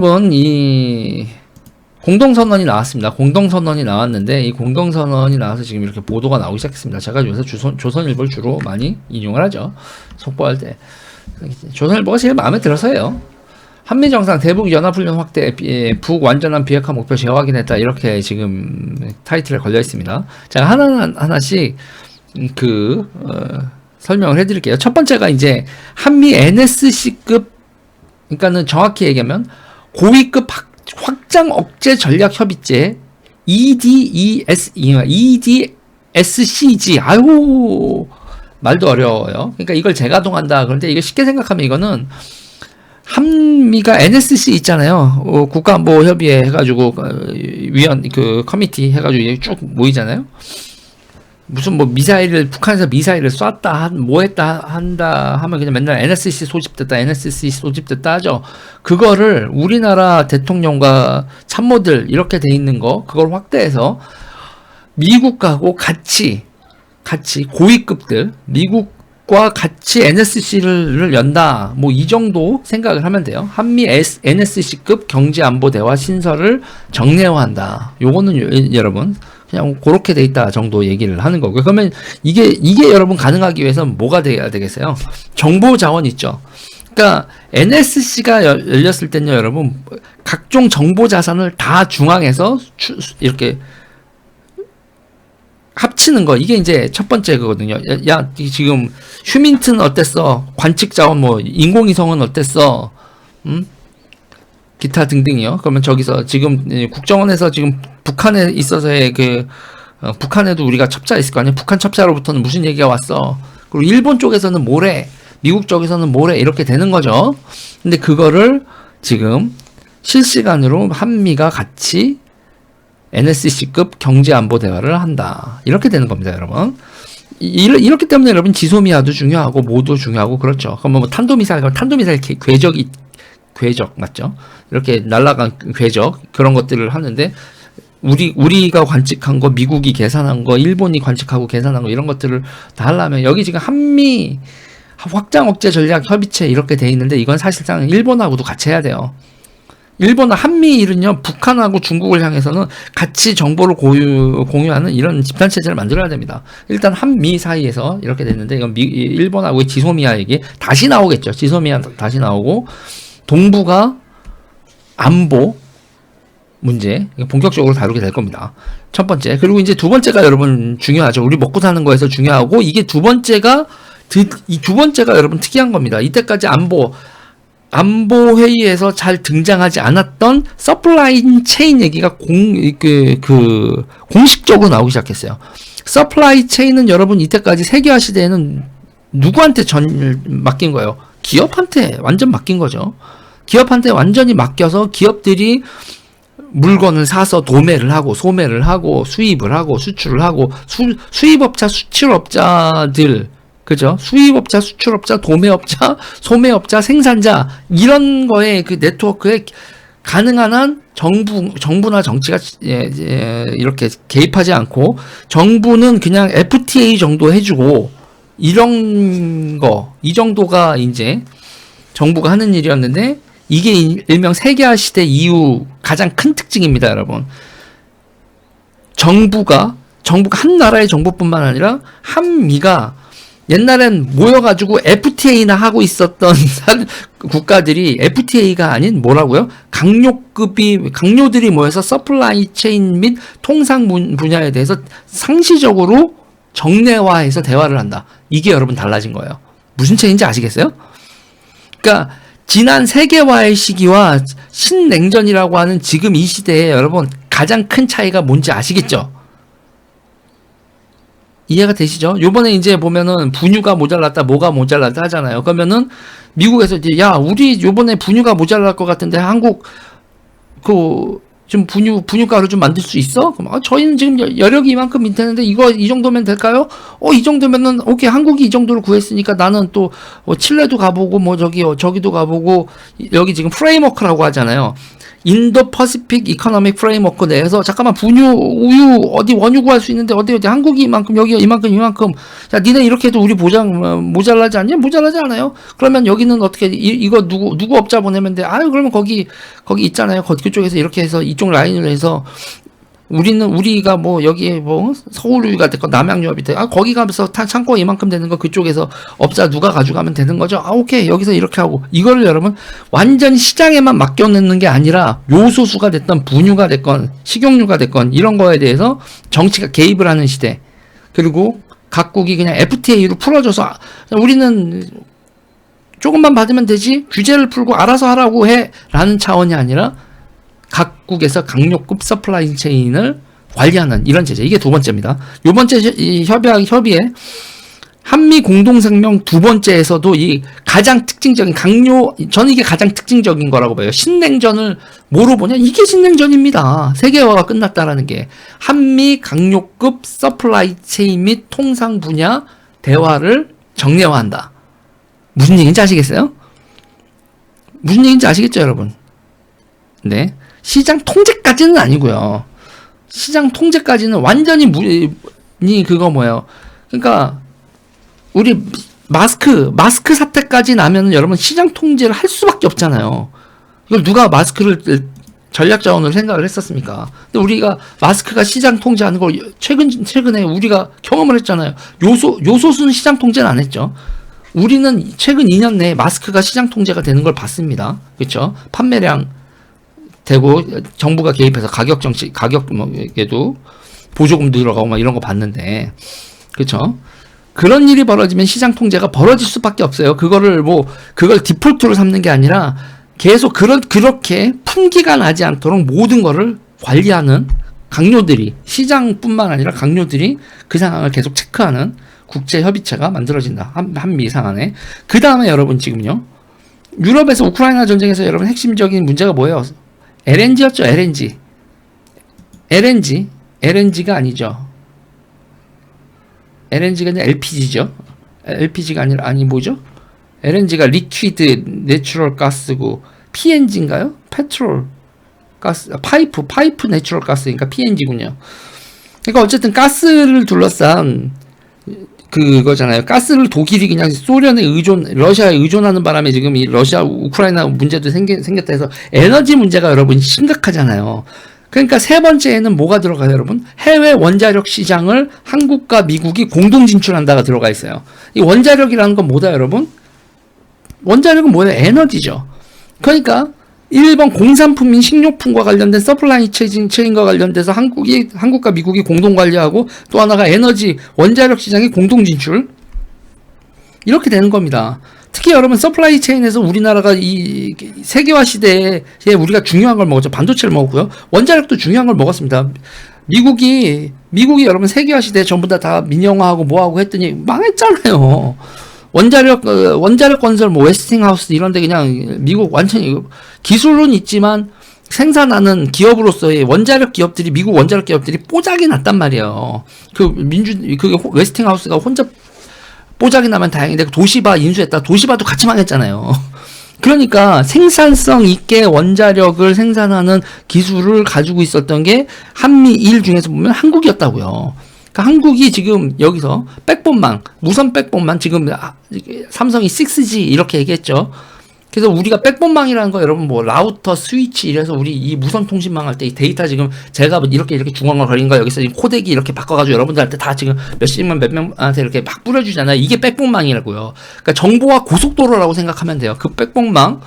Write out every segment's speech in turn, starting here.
여러분 이 공동선언이 나왔습니다. 공동선언이 나왔는데 이 공동선언이 나와서 지금 이렇게 보도가 나오기 시작했습니다. 제가 요새 조선, 조선일보를 주로 많이 인용을 하죠. 속보할 때. 조선일보가 제일 마음에 들어서요. 한미정상 대북 연합훈련 확대 비- 북 완전한 비핵화 목표 재확인했다 이렇게 지금 타이틀에 걸려 있습니다. 제가 하나 하나씩 그 어, 설명을 해드릴게요. 첫 번째가 이제 한미 NSC급 그러니까는 정확히 얘기하면 고위급 확- 확장 억제 전략 협의체 EDES EDSCG 아유 말도 어려워요. 그러니까 이걸 제가 동한다. 그런데 이거 쉽게 생각하면 이거는 한미가 NSC 있잖아요. 어, 국가안보협의회 해가지고 어, 위원 그 커미티 해가지고 쭉 모이잖아요. 무슨 뭐 미사일을 북한에서 미사일을 쐈다 한, 뭐 했다 한다 하면 그냥 맨날 NSC 소집됐다 NSC 소집됐다 하죠. 그거를 우리나라 대통령과 참모들 이렇게 돼 있는 거 그걸 확대해서 미국하고 같이 같이 고위급들 미국과 같이 NSC를 연다 뭐 이 정도 생각을 하면 돼요. 한미 NSC급 경제 안보 대화 신설을 정례화한다. 요거는 여- 여러분 그냥 그렇게 돼 있다 정도 얘기를 하는 거고요. 그러면 이게 이게 여러분 가능하기 위해서는 뭐가 돼야 되겠어요? 정보 자원 있죠. 그러니까 NSC가 열렸을 때는요, 여러분 각종 정보 자산을 다 중앙에서 추- 이렇게 합치는 거 이게 이제 첫 번째 그거든요. 야, 지금 휴민트는 어땠어? 관측 자원 뭐 인공위성은 어땠어? 음? 기타 등등이요. 그러면 저기서 지금 이 국정원에서 지금 북한에 있어서의 그 어, 북한에도 우리가 첩자 있을 거 아니야. 북한 첩자로부터는 무슨 얘기가 왔어. 그리고 일본 쪽에서는 뭐래. 미국 쪽에서는 뭐래. 이렇게 되는 거죠. 근데 그거를 지금 실시간으로 한미가 같이 NSC급 경제 안보 대화를 한다. 이렇게 되는 겁니다, 여러분. 이- 이렇기 때문에 여러분 지소미아도 중요하고 모도 중요하고 그렇죠. 그럼 뭐 탄도미사일, 탄도미사일 궤- 궤적이 궤적 맞죠? 이렇게 날아간 궤적 그런 것들을 하는데 우리 우리가 관측한 거, 미국이 계산한 거, 일본이 관측하고 계산한 거 이런 것들을 다 하려면 여기 지금 한미 확장 억제 전략 협의체 이렇게 돼 있는데 이건 사실상 일본하고도 같이 해야 돼요. 일본 한미일은요 북한하고 중국을 향해서는 같이 정보를 공유, 공유하는 이런 집단 체제를 만들어야 됩니다. 일단 한미 사이에서 이렇게 됐는데 이건 미, 일본하고의 지소미아 얘기 다시 나오겠죠. 지소미아 다시 나오고 동북아 안보 문제 본격적으로 다루게 될 겁니다. 첫 번째 그리고 이제 두 번째가 여러분 중요하죠. 우리 먹고 사는 거에서 중요하고 이게 두 번째가 이 두 번째가 여러분 특이한 겁니다. 이때까지 안보 안보 회의에서 잘 등장하지 않았던 서플라이 체인 얘기가 공, 그, 그, 공식적으로 나오기 시작했어요. 서플라이 체인은 여러분 이때까지 세계화 시대에는 누구한테 전, 맡긴 거예요? 기업한테 완전 맡긴 거죠. 기업한테 완전히 맡겨서 기업들이 물건을 사서 도매를 하고 소매를 하고 수입을 하고 수출을 하고 수, 수입업자 수출업자들 그죠? 수입업자, 수출업자, 도매업자, 소매업자, 생산자 이런 거에 그 네트워크에 가능한 한 정부 정부나 정치가 예, 예, 이렇게 개입하지 않고 정부는 그냥 FTA 정도 해주고 이런 거 이 정도가 이제 정부가 하는 일이었는데 이게 일- 일명 세계화 시대 이후 가장 큰 특징입니다, 여러분. 정부가 정부가 한 나라의 정부뿐만 아니라 한미가 옛날엔 모여가지고 FTA나 하고 있었던 사- 국가들이 FTA가 아닌 뭐라고요? 강요급이 강요들이 모여서 서플라이 체인 및 통상 분- 분야에 대해서 상시적으로 정례화해서 대화를 한다. 이게 여러분 달라진 거예요. 무슨 체인지 아시겠어요? 그러니까 지난 세계화의 시기와 신냉전이라고 하는 지금 이 시대에 여러분 가장 큰 차이가 뭔지 아시겠죠? 이해가 되시죠? 요번에 이제 보면은 분유가 모자랐다, 뭐가 모자랐다 하잖아요. 그러면은 미국에서 이제 야, 우리 요번에 분유가 모자랄 것 같은데 한국 그 좀 분유 분유가루 좀 만들 수 있어? 그럼 아, 저희는 지금 여- 여력이 이만큼 있는데 이거 이 정도면 될까요? 어, 이 정도면은 오케이 한국이 이 정도를 구했으니까 나는 또 어, 칠레도 가보고 뭐 저기 어, 저기도 가보고 이- 여기 지금 프레임워크라고 하잖아요. 인도 퍼시픽 이코노믹 프레임워크 내에서 잠깐만 분유 우유 어디 원유 구할 수 있는데 어디 어디 한국이 이만큼 여기가 이만큼 이만큼 야 니네 이렇게 해도 우리 보장 어, 모자라지 않냐 모자라지 않아요 그러면 여기는 어떻게 이, 이거 누구 누구 업자 보내면 돼 아유 그러면 거기 거기 있잖아요 거기 그쪽에서 이렇게 해서 이쪽 라인으로 해서 우리는 우리가 뭐 여기에 뭐 서울유가 됐건 남양유업이 돼. 아 거기 가면서 타- 창고 이만큼 되는 거 그쪽에서 업자 누가 가져가면 되는 거죠. 아 오케이 여기서 이렇게 하고 이거를 여러분 완전 시장에만 맡겨놓는 게 아니라 요소수가 됐던 분유가 됐건 식용유가 됐건 이런 거에 대해서 정치가 개입을 하는 시대. 그리고 각국이 그냥 FTA로 풀어줘서 아, 우리는 조금만 받으면 되지 규제를 풀고 알아서 하라고 해라는 차원이 아니라 각국에서 강력급 서플라이 체인을 관리하는 이런 제재. 이게 두 번째입니다. 요 번째 협약 협의에 한미 공동성명 두 번째에서도 이 가장 특징적인 강요 저는 이게 가장 특징적인 거라고 봐요. 신냉전을 뭐로 보냐? 이게 신냉전입니다. 세계화가 끝났다라는 게 한미 강력급 서플라이 체인 및 통상 분야 대화를 정례화한다. 무슨 얘기인지 아시겠어요? 무슨 얘기인지 아시겠죠, 여러분? 네. 시장 통제까지는 아니고요. 시장 통제까지는 완전히 무니 그거 뭐예요? 그러니까 우리 마스크 마스크 사태까지 나면은 여러분 시장 통제를 할 수밖에 없잖아요. 이걸 누가 마스크를 전략 자원으로 생각을 했었습니까? 근데 우리가 마스크가 시장 통제하는 걸 최근 최근에 우리가 경험을 했잖아요. 요소 요소수는 시장 통제는 안 했죠. 우리는 최근 2년 내에 마스크가 시장 통제가 되는 걸 봤습니다. 그렇죠? 판매량 되고 정부가 개입해서 가격 정치 가격 뭐에도 보조금 들어가고 막 이런 거 봤는데 그렇죠? 그런 일이 벌어지면 시장 통제가 벌어질 수밖에 없어요. 그거를 뭐 그걸 디폴트로 삼는 게 아니라 계속 그런 그렇게 품기가 나지 않도록 모든 거를 관리하는 강요들이 시장뿐만 아니라 강요들이 그 상황을 계속 체크하는 국제 협의체가 만들어진다. 한, 한미 상한에. 그 다음에 여러분 지금요. 유럽에서 우크라이나 전쟁에서 여러분 핵심적인 문제가 뭐예요? LNG였죠, LNG. LNG. LNG가 아니죠. LNG가 아니라 LPG죠. LPG가 아니라, 아니, 뭐죠? LNG가 리퀴드 내추럴 가스고, PNG인가요? 페트롤 가스, 아, 파이프, 파이프 내추럴 가스니까 PNG군요. 그러니까 어쨌든 가스를 둘러싼 그거잖아요. 가스를 독일이 그냥 소련에 의존, 러시아에 의존하는 바람에 지금 이 러시아 우크라이나 문제도 생겨, 생겼다 해서 에너지 문제가 여러분 심각하잖아요. 그러니까 세 번째에는 뭐가 들어가요, 여러분? 해외 원자력 시장을 한국과 미국이 공동 진출한다가 들어가 있어요. 이 원자력이라는 건 뭐다, 여러분? 원자력은 뭐예요? 에너지죠. 그러니까 일본 공산품인 식료품과 관련된 서플라이 체인, 체인과 관련돼서 한국이 한국과 미국이 공동 관리하고 또 하나가 에너지 원자력 시장의 공동 진출 이렇게 되는 겁니다. 특히 여러분 서플라이 체인에서 우리나라가 이 세계화 시대에 우리가 중요한 걸 먹었죠. 반도체를 먹었고요. 원자력도 중요한 걸 먹었습니다. 미국이 미국이 여러분 세계화 시대에 전부 다 다 민영화하고 뭐하고 했더니 망했잖아요. 원자력 어, 원자력 건설 뭐 웨스팅하우스 이런 데 그냥 미국 완전히 기술은 있지만 생산하는 기업으로서의 원자력 기업들이 미국 원자력 기업들이 뽀짝이 났단 말이에요. 그 민주 그 웨스팅하우스가 혼자 뽀짝이 나면 다행인데 그 도시바 인수했다. 도시바도 같이 망했잖아요. 그러니까 생산성 있게 원자력을 생산하는 기술을 가지고 있었던 게 한미일 중에서 보면 한국이었다고요. 그러니까 한국이 지금 여기서 백본망, 무선 백본망 지금 아, 삼성이 6G 이렇게 얘기했죠. 그래서 우리가 백본망이라는 거 여러분 뭐 라우터, 스위치 이래서 우리 이 무선 통신망 할 때 이 데이터 지금 제가 뭐 이렇게 이렇게 중앙을 걸린 거 여기서 이 코덱이 이렇게 바꿔가지고 여러분들한테 다 지금 몇십만 몇 명한테 이렇게 막 뿌려주잖아요. 이게 백본망이라고요. 그러니까 정보와 고속도로라고 생각하면 돼요. 그 백본망.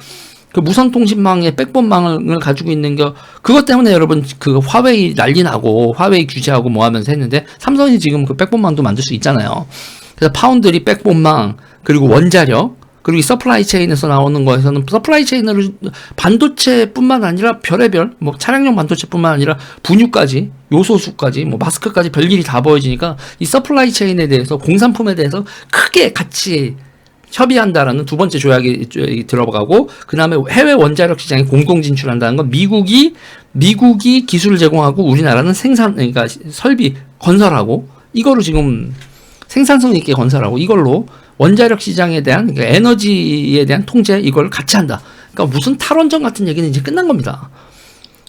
그 무선 통신망의 백본망을 가지고 있는 거 그것 때문에 여러분 그 화웨이 난리 나고 화웨이 규제하고 뭐 하면서 했는데 삼성이 지금 그 백본망도 만들 수 있잖아요. 그래서 파운드리 백본망 그리고 원자력 그리고 이 서플라이 체인에서 나오는 거에서는 서플라이 체인으로 반도체뿐만 아니라 별의별 뭐 차량용 반도체뿐만 아니라 분유까지 요소수까지 뭐 마스크까지 별일이 다 보여지니까 이 서플라이 체인에 대해서 공산품에 대해서 크게 같이 협의한다라는 두 번째 조약이 들어가고 그다음에 해외 원자력 시장에 공동 진출한다는 건 미국이 미국이 기술을 제공하고 우리나라는 생산 그러니까 설비 건설하고 이거를 지금 생산성 있게 건설하고 이걸로 원자력 시장에 대한 그러니까 에너지에 대한 통제 이걸 같이 한다. 그러니까 무슨 탈원전 같은 얘기는 이제 끝난 겁니다.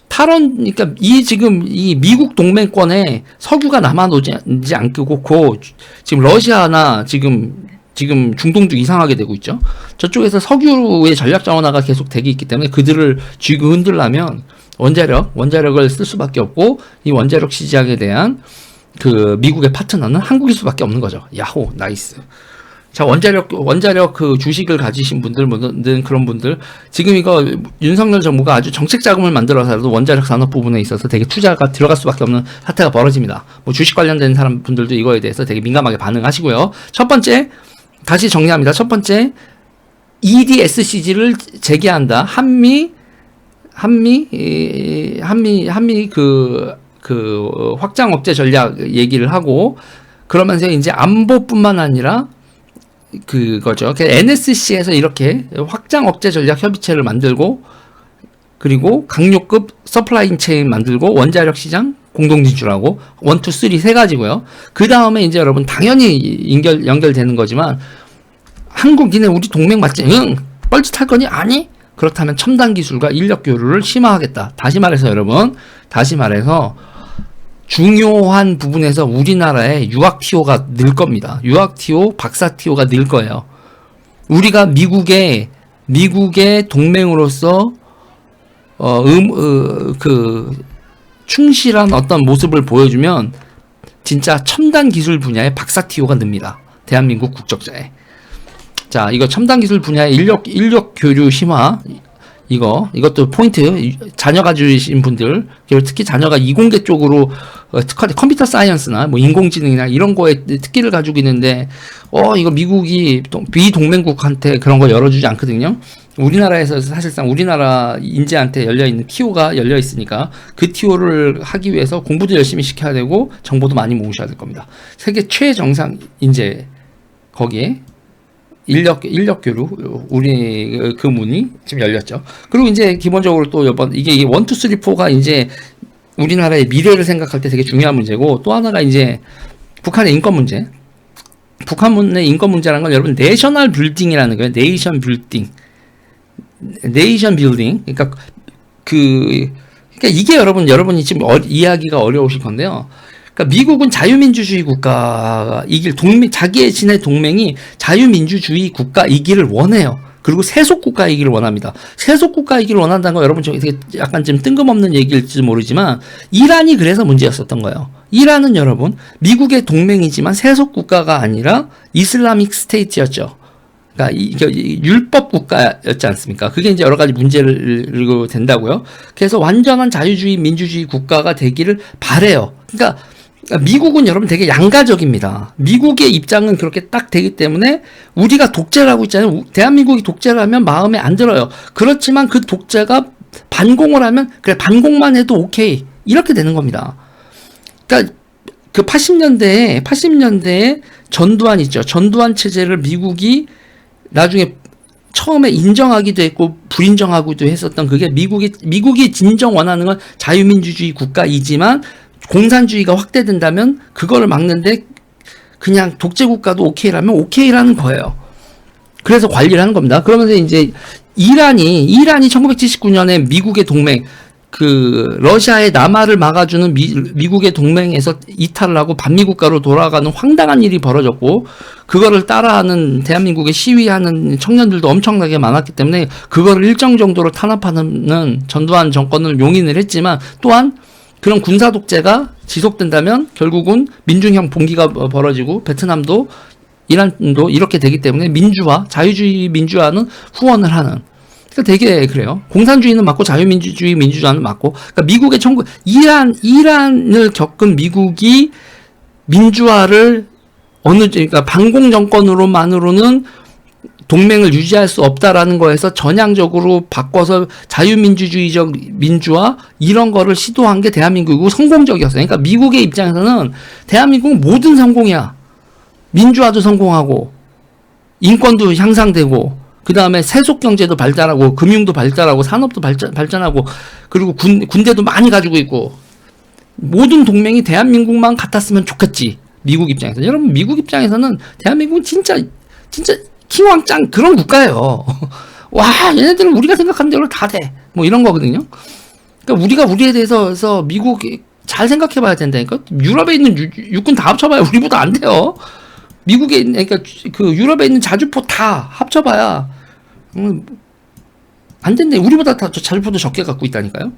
탈원 그러니까 이 지금 이 미국 동맹권에 석유가 남아오지 않고 고 지금 러시아나 지금 지금 중동도 이상하게 되고 있죠. 저쪽에서 석유의 전략 자원화가 계속 되고 있기 때문에 그들을 쥐고 흔들려면 원자력 원자력을 쓸 수밖에 없고 이 원자력 시장에 대한 그 미국의 파트너는 한국일 수밖에 없는 거죠. 야호 나이스. 자 원자력 원자력 그 주식을 가지신 분들 뭐든 그런 분들 지금 이거 윤석열 정부가 아주 정책 자금을 만들어서라도 원자력 산업 부분에 있어서 되게 투자가 들어갈 수밖에 없는 사태가 벌어집니다. 뭐 주식 관련된 사람 분들도 이거에 대해서 되게 민감하게 반응하시고요. 첫 번째 다시 정리합니다. 첫 번째 EDSCG를 재개한다. 한미 한미 이, 한미 한미 그, 그 확장 억제 전략 얘기를 하고 그러면서 이제 안보뿐만 아니라 그거죠. NSC에서 이렇게 확장 억제 전략 협의체를 만들고 그리고 강력급 서플라인 체인 만들고 원자력 시장 공동 진출하고 원투 쓰리 세 가지고요. 그 다음에 이제 여러분 당연히 연결 연결되는 거지만 한국 니네 우리 동맹 맞지? 응. 뻘짓할 거니? 아니. 그렇다면 첨단 기술과 인력 교류를 심화하겠다. 다시 말해서 여러분, 다시 말해서 중요한 부분에서 우리나라의 유학 티오가 늘 겁니다. 유학 티오, 박사 티오가 늘 거예요. 우리가 미국의 미국의 동맹으로서 어, 음, 어, 그 충실한 어떤 모습을 보여주면 진짜 첨단 기술 분야의 박사 티오가 늡니다. 대한민국 국적자에. 자, 이거 첨단 기술 분야의 인력 인력 교류 심화 이거 이것도 포인트 자녀 가지신 분들 특히 자녀가 이공계 쪽으로 어, 특화 컴퓨터 사이언스나 뭐 인공지능이나 이런 거에 특기를 가지고 있는데 어 이거 미국이 비동맹국한테 그런 거 열어주지 않거든요. 우리나라에서 사실상 우리나라 인재한테 열려 있는 티오가 열려 있으니까 그 티오를 하기 위해서 공부도 열심히 시켜야 되고 정보도 많이 모으셔야 될 겁니다. 세계 최정상 인재 거기에 인력 인력 교류 우리 그 문이 지금 열렸죠. 그리고 이제 기본적으로 또 이번 이게 원투 쓰리 포가 이제 우리나라의 미래를 생각할 때 되게 중요한 문제고 또 하나가 이제 북한의 인권 문제. 북한의 인권 문제라는 건 여러분 내셔널 빌딩이라는 거예요. 네이션 빌딩. 네이션 빌딩. 그러니까 그 그러니까 이게 여러분 여러분이 지금 어, 이해하기가 어려우실 건데요. 그러니까 미국은 자유민주주의 국가이길 동맹 자기의 친의 동맹이 자유민주주의 국가이기를 원해요. 그리고 세속 국가이기를 원합니다. 세속 국가이기를 원한다는 거 여러분 저 되게 약간 좀 뜬금없는 얘기일지 모르지만 이란이 그래서 문제였었던 거예요. 이란은 여러분 미국의 동맹이지만 세속 국가가 아니라 이슬라믹 스테이트였죠. 그러니까 이게 율법 국가였지 않습니까? 그게 이제 여러 가지 문제를 된다고요. 그래서 완전한 자유주의 민주주의 국가가 되기를 바래요. 그러니까 미국은 여러분 되게 양가적입니다. 미국의 입장은 그렇게 딱 되기 때문에 우리가 독재를 하고 있잖아요. 대한민국이 독재를 하면 마음에 안 들어요. 그렇지만 그 독재가 반공을 하면 그래 반공만 해도 오케이 이렇게 되는 겁니다. 그러니까 그 80년대에 80년대에 전두환 있죠. 전두환 체제를 미국이 나중에 처음에 인정하기도 했고 불인정하기도 했었던 그게 미국이 미국이 진정 원하는 건 자유민주주의 국가이지만 공산주의가 확대된다면 그거를 막는데 그냥 독재 국가도 오케이라면 오케이라는 거예요. 그래서 관리를 하는 겁니다. 그러면서 이제 이란이 이란이 1979년에 미국의 동맹 그 러시아의 남하를 막아주는 미, 미국의 동맹에서 이탈을 하고 반미국가로 돌아가는 황당한 일이 벌어졌고 그거를 따라하는 대한민국에 시위하는 청년들도 엄청나게 많았기 때문에 그거를 일정 정도로 탄압하는 전두환 정권을 용인을 했지만 또한 그런 군사 독재가 지속된다면 결국은 민중형 봉기가 벌어지고 베트남도 이란도 이렇게 되기 때문에 민주화, 자유주의 민주화는 후원을 하는. 그러니까 되게 그래요. 공산주의는 맞고 자유민주주의 민주주의는 맞고. 그러니까 미국의 청구 이란 이란을 겪은 미국이 민주화를 어느 그러니까 반공 정권으로만으로는 동맹을 유지할 수 없다라는 거에서 전향적으로 바꿔서 자유민주주의적 민주화 이런 거를 시도한 게 대한민국이고 성공적이었어요. 그러니까 미국의 입장에서는 대한민국은 모든 성공이야. 민주화도 성공하고 인권도 향상되고 그 다음에 세속 경제도 발달하고 금융도 발달하고 산업도 발전, 발전하고 그리고 군, 군대도 많이 가지고 있고 모든 동맹이 대한민국만 같았으면 좋겠지. 미국 입장에서 여러분 미국 입장에서는 대한민국은 진짜 진짜 킹왕짱 그런 국가예요. 와, 얘네들은 우리가 생각하는 대로 다 돼. 뭐 이런 거거든요. 그러니까 우리가 우리에 대해서 미국이 잘 생각해 봐야 된다니까. 유럽에 있는 유, 육군 다 합쳐봐야 우리보다 안 돼요. 미국에 있는, 그러니까 그 유럽에 있는 자주포 다 합쳐봐야, 음, 안 된대. 우리보다 다 자주포도 적게 갖고 있다니까요.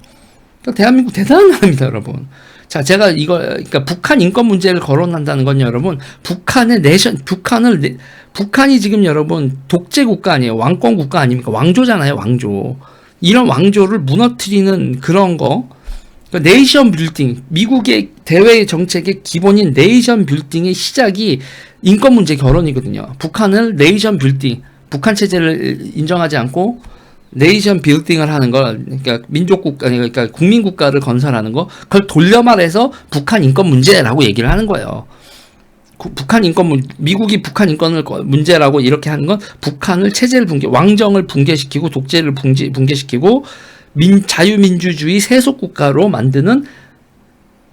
그러니까 대한민국 대단한 나라입니다, 여러분. 자, 제가 이거, 그러니까 북한 인권 문제를 거론한다는 건 여러분, 북한의 내션, 북한을, 내, 북한이 지금 여러분 독재 국가 아니에요. 왕권 국가 아닙니까? 왕조잖아요, 왕조. 이런 왕조를 무너뜨리는 그런 거, 그러니까 네이션 빌딩, 미국의 대외 정책의 기본인 네이션 빌딩의 시작이 인권 문제 결혼이거든요. 북한을 네이션 빌딩, 북한 체제를 인정하지 않고 네이션 빌딩을 하는 걸, 그러니까 민족 국가, 그러니까 국민 국가를 건설하는 거, 그걸 돌려 말해서 북한 인권 문제라고 얘기를 하는 거예요. 구- 북한 인권 문, 미국이 북한 인권을 거- 문제라고 이렇게 하는 건 북한을 체제를 붕괴, 왕정을 붕괴시키고 독재를 붕괴, 붕괴시키고 민, 자유민주주의 세속 국가로 만드는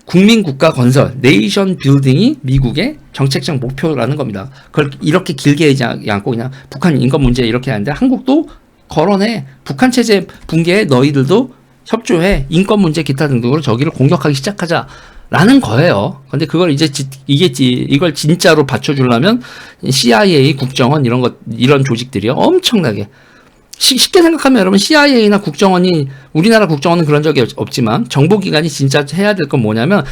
국민 국가 건설, 네이션 빌딩이 미국의 정책적 목표라는 겁니다. 그걸 이렇게 길게 하지 않고 그냥 북한 인권 문제 이렇게 하는데 한국도 거론해 북한 체제 붕괴에 너희들도 협조해 인권 문제 기타 등등으로 저기를 공격하기 시작하자 라는 거예요. 근데 그걸 이제 지- 이게 지- 이걸 진짜로 받쳐주려면 CIA, 국정원 이런 것 이런 조직들이요 엄청나게 시- 쉽게 생각하면 여러분 CIA나 국정원이 우리나라 국정원은 그런 적이 없- 없지만 정보기관이 진짜 해야 될 건 뭐냐면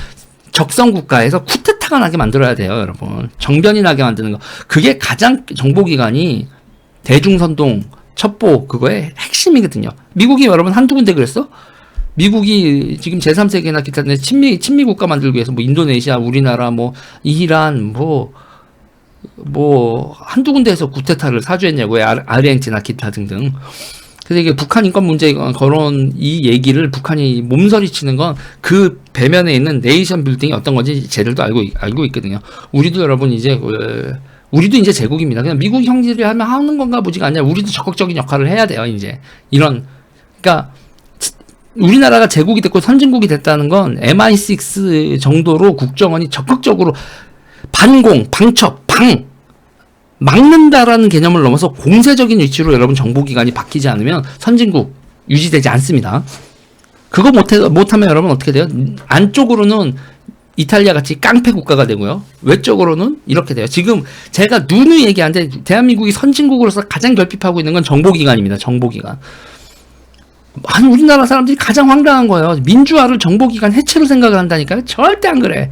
적성 국가에서 쿠데타가 나게 만들어야 돼요, 여러분. 정변이 나게 만드는 거. 그게 가장 정보기관이 대중선동, 첩보 그거의 핵심이거든요. 미국이 여러분 한두 군데 그랬어? 미국이 지금 제3세계나 기타 등 친미 친미 국가 만들기 위해서 뭐 인도네시아, 우리나라, 뭐 이란, 뭐 뭐 한두 군데에서 구테타를 사주했냐고요. 아- 아르헨티나 기타 등등. 그래서 이게 북한 인권 문제 거론 이 얘기를 북한이 몸서리 치는 건 그 배면에 있는 네이션 빌딩이 어떤 건지 쟤들도 알고 있- 알고 있거든요. 우리도 여러분 이제 어, 우리도 이제 제국입니다. 그냥 미국 형제들이 하면 하는 건가 보지가 않냐. 우리도 적극적인 역할을 해야 돼요. 이제 이런 그러니까 우리나라가 제국이 됐고 선진국이 됐다는 건 MI6 정도로 국정원이 적극적으로 반공, 방첩, 방 막는다라는 개념을 넘어서 공세적인 위치로 여러분 정보기관이 바뀌지 않으면 선진국 유지되지 않습니다. 그거 못해, 못하면 여러분 어떻게 돼요? 안쪽으로는 이탈리아 같이 깡패 국가가 되고요. 외적으로는 이렇게 돼요. 지금 제가 누누이 얘기하는데 대한민국이 선진국으로서 가장 결핍하고 있는 건 정보기관입니다. 정보기관. 아니 우리나라 사람들이 가장 황당한 거예요. 민주화를 정보기관 해체로 생각을 한다니까요. 절대 안 그래.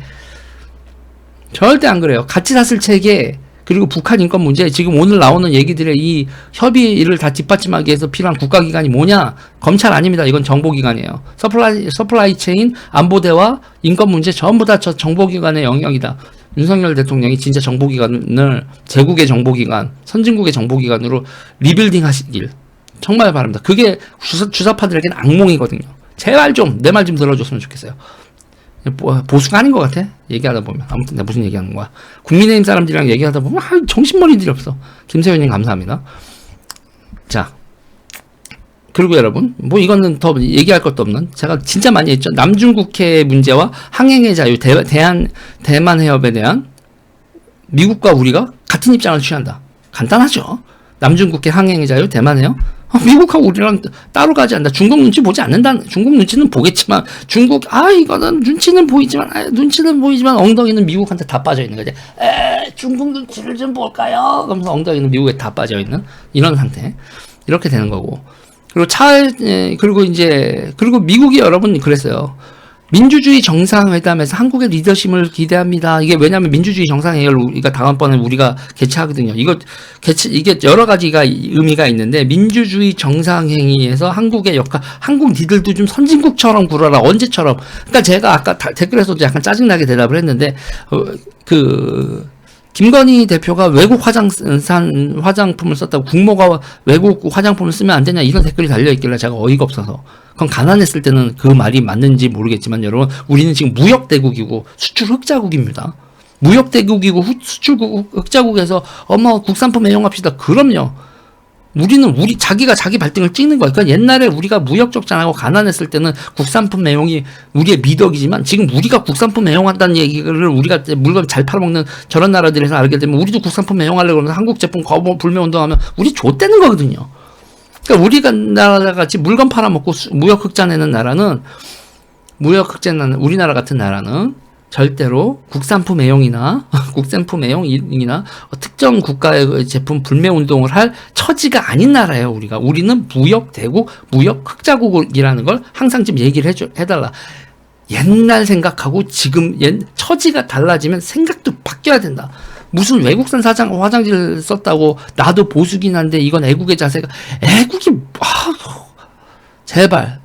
절대 안 그래요. 가치 사슬 체계 그리고 북한 인권 문제 지금 오늘 나오는 얘기들의 이 협의를 다 뒷받침하기 위해서 필요한 국가기관이 뭐냐? 검찰 아닙니다. 이건 정보기관이에요. 서플라이 서플라이 체인 안보대와 인권 문제 전부 다 저 정보기관의 영역이다. 윤석열 대통령이 진짜 정보기관을 제국의 정보기관, 선진국의 정보기관으로 리빌딩 하시길 정말 바랍니다. 그게 주사, 주사파들에게는 악몽이거든요. 제발 좀 내 말 좀 들어줬으면 좋겠어요. 보- 보수가 아닌 것 같아. 얘기하다 보면. 아무튼 내가 무슨 얘기하는 거야. 국민의힘 사람들이랑 얘기하다 보면, 아, 정신머리들이 없어. 김세현님 감사합니다. 자. 그리고 여러분, 뭐 이거는 더 얘기할 것도 없는, 제가 진짜 많이 했죠. 남중국해 문제와 항행의 자유, 대, 대한, 대만 해협에 대한 미국과 우리가 같은 입장을 취한다. 간단하죠. 남중국해 항행의 자유, 대만 해협. 어, 미국하고 우리랑 따로 가지 않는다. 중국 눈치 보지 않는다. 중국 눈치는 보겠지만 중국 아 이거는 눈치는 보이지만 아, 눈치는 보이지만 엉덩이는 미국한테 다 빠져 있는 거지. 에 중국 눈치를 좀 볼까요? 그러면서 엉덩이는 미국에 다 빠져 있는 이런 상태. 이렇게 되는 거고. 그리고 차 에, 그리고 이제 그리고 미국이 여러분 그랬어요. 민주주의 정상회담에서 한국의 리더십을 기대합니다. 이게 왜냐하면 민주주의 정상회의를 우리가 다음번에 우리가 개최하거든요. 이거 개최 이게 여러 가지가 이- 의미가 있는데 민주주의 정상회의에서 한국의 역할, 한국 니들도 좀 선진국처럼 굴어라 언제처럼. 그러니까 제가 아까 다- 댓글에서도 약간 짜증나게 대답을 했는데 어, 그 김건희 대표가 외국 화장산 화장품을 썼다고 국모가 외국 화장품을 쓰면 안 되냐 이런 댓글이 달려 있길래 제가 어이가 없어서 그건 가난했을 때는 그 말이 맞는지 모르겠지만 여러분 우리는 지금 무역 대국이고 수출 흑자국입니다. 무역 대국이고 후- 수출 국- 흑자국에서 어머 국산품 애용합시다. 그럼요. 우리는 우리 자기가 자기 발등을 찍는 거야. 그러니까 옛날에 우리가 무역 적장하고 가난했을 때는 국산품 애용이 우리의 미덕이지만 지금 우리가 국산품 애용한다는 얘기를 우리가 물건 잘 팔아먹는 저런 나라들에서 알게 되면 우리도 국산품 애용하려고 그러면 한국 제품 거부 불매 운동하면 우리 좆되는 거거든요. 그러니까 우리가 나라 같이 물건 팔아먹고 수- 무역 흑자 내는 나라는 무역 흑자 내는 우리나라 같은 나라는 절대로 국산품 애용이나 국산품 애용이나 특정 국가의 그 제품 불매 운동을 할 처지가 아닌 나라예요. 우리가 우리는 무역 대국, 무역 흑자국이라는 걸 항상 좀 얘기를 해줘 해달라. 옛날 생각하고 지금 옛 처지가 달라지면 생각도 바뀌어야 된다. 무슨 외국산 사장 화장지를 썼다고 나도 보수긴 한데 이건 애국의 자세가 애국이 아, 제발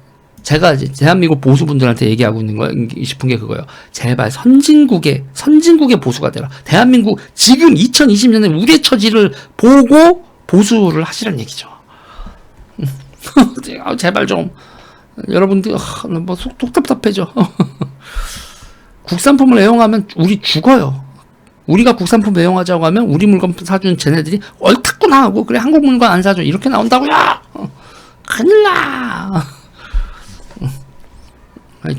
제가 대한민국 보수분들한테 얘기하고 있는 거 싶은 게 그거예요. 제발 선진국의 선진국의 보수가 되라. 대한민국 지금 2020년에 우리의 처지를 보고 보수를 하시라는 얘기죠. 아, 제발 좀 여러분들 아, 뭐속 답답해져. 국산품을 애용하면 우리 죽어요. 우리가 국산품 애용하자고 하면 우리 물건 사주는 쟤네들이 옳다구나 하고 그래 한국 물건 안 사줘 이렇게 나온다고요. 어, 큰일 나.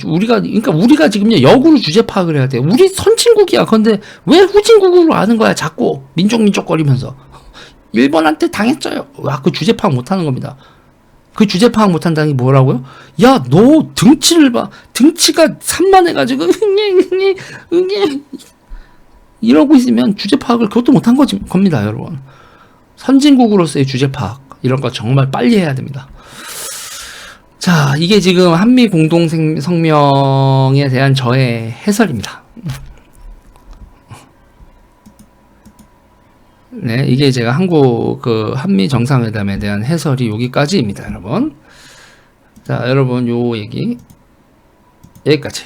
우리가 그러니까 우리가 지금요 역으로 주제 파악을 해야 돼. 우리 선진국이야. 근데 왜 후진국으로 하는 거야? 자꾸 민족 민족거리면서 일본한테 당했어요. 와, 그 주제 파악 못 하는 겁니다. 그 주제 파악 못 한다는 게 뭐라고요? 야, 너 등치를 봐. 등치가 산만해가지고 응애 응애 이러고 있으면 주제 파악을 그것도 못한 거지 겁니다, 여러분. 선진국으로서의 주제 파악 이런 거 정말 빨리 해야 됩니다. 자, 이게 지금 한미 공동 생- 성명에 대한 저의 해설입니다. 네, 이게 제가 한국 그 한미 정상회담에 대한 해설이 여기까지입니다, 여러분. 자, 여러분 요 얘기 여기까지.